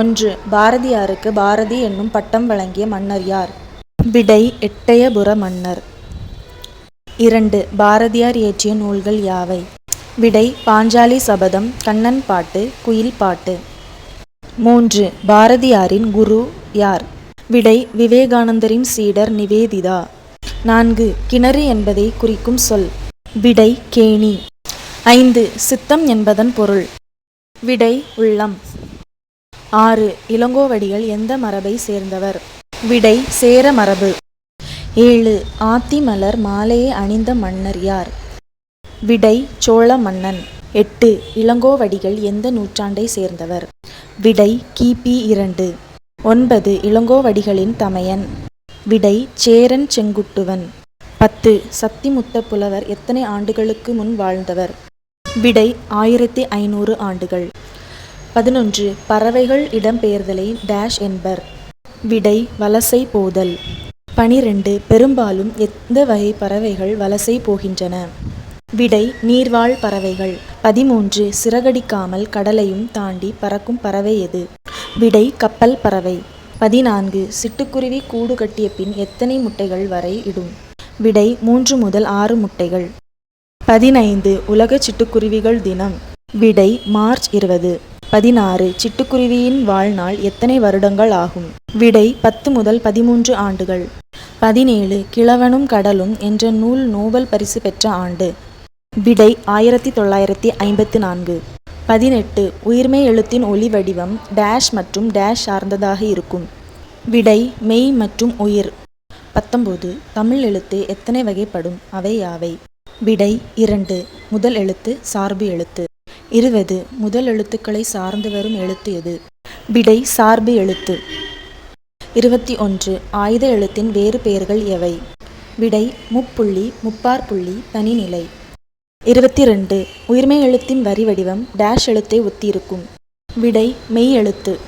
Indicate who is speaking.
Speaker 1: ஒன்று பாரதியாருக்கு பாரதி என்னும் பட்டம் வழங்கிய மன்னர் யார்? விடை எட்டயபுர மன்னர். இரண்டு பாரதியார் இயற்றிய நூல்கள் யாவை? விடை பாஞ்சாலி சபதம் கண்ணன் பாட்டு குயில் பாட்டு. மூன்று பாரதியாரின் குரு யார்? விடை விவேகானந்தரின் சீடர் நிவேதிதா. நான்கு கிணறு என்பதை குறிக்கும் சொல். விடை கேணி. ஐந்து சித்தம் என்பதன் பொருள். விடை உள்ளம். ஆறு இளங்கோவடிகள் எந்த மரபை சேர்ந்தவர்? விடை சேர மரபு. ஏழு ஆத்தி மலர் மாலையை அணிந்த மன்னர் யார்? விடை சோழ மன்னன். எட்டு இளங்கோவடிகள் எந்த நூற்றாண்டை சேர்ந்தவர்? விடை கிபி இரண்டு. ஒன்பது இளங்கோவடிகளின் தமையன். விடை சேரன் செங்குட்டுவன். பத்து சத்திமுத்த புலவர் எத்தனை ஆண்டுகளுக்கு முன் வாழ்ந்தவர்? விடை ஆயிரத்தி ஐநூறு ஆண்டுகள். பதினொன்று பறவைகள் இடம்பெயர்தலை டேஷ் என்பர். விடை வலசை போதல். பனிரெண்டு பெரும்பாலும் எந்த வகை பறவைகள் வலசை போகின்றன? விடை நீர்வாழ் பறவைகள். பதிமூன்று சிறகடிக்காமல் கடலையும் தாண்டி பறக்கும் பறவை எது? விடை கப்பல் பறவை. பதினான்கு சிட்டுக்குருவி கூடு கட்டிய பின் எத்தனை முட்டைகள் வரை இடும்? விடை மூன்று முதல் ஆறு முட்டைகள். பதினைந்து உலக சிட்டுக்குருவிகள் தினம். விடை மார்ச் இருபது. பதினாறு. சிட்டுக்குருவியின் வாழ்நாள் எத்தனை வருடங்கள் ஆகும்? விடை பத்து முதல் பதிமூன்று ஆண்டுகள். பதினேழு. கிழவனும் கடலும் என்ற நூல் நோபல் பரிசு பெற்ற ஆண்டு. விடை ஆயிரத்தி தொள்ளாயிரத்தி ஐம்பத்தி நான்கு. பதினெட்டு. உயிர்மை எழுத்தின் ஒளி வடிவம் டேஷ் மற்றும் டேஷ் சார்ந்ததாக இருக்கும். விடை மெய் மற்றும் உயிர். பத்தொம்போது. தமிழ் எழுத்து எத்தனை வகைப்படும்? அவை யாவை? விடை இரண்டு. முதல் எழுத்து சார்பு எழுத்து. இருபது முதல் எழுத்துக்களை சார்ந்து வரும் எழுத்து எது? விடை சார்பு எழுத்து. இருபத்தி ஒன்று ஆயுத எழுத்தின் வேறு பெயர்கள் எவை? விடை முப்புள்ளி முப்பார் புள்ளி தனிநிலை. இருபத்தி ரெண்டு உயிர்மெய் எழுத்தின் வரி வடிவம் டேஷ் எழுத்தை ஒத்திருக்கும். விடை மெய் எழுத்து.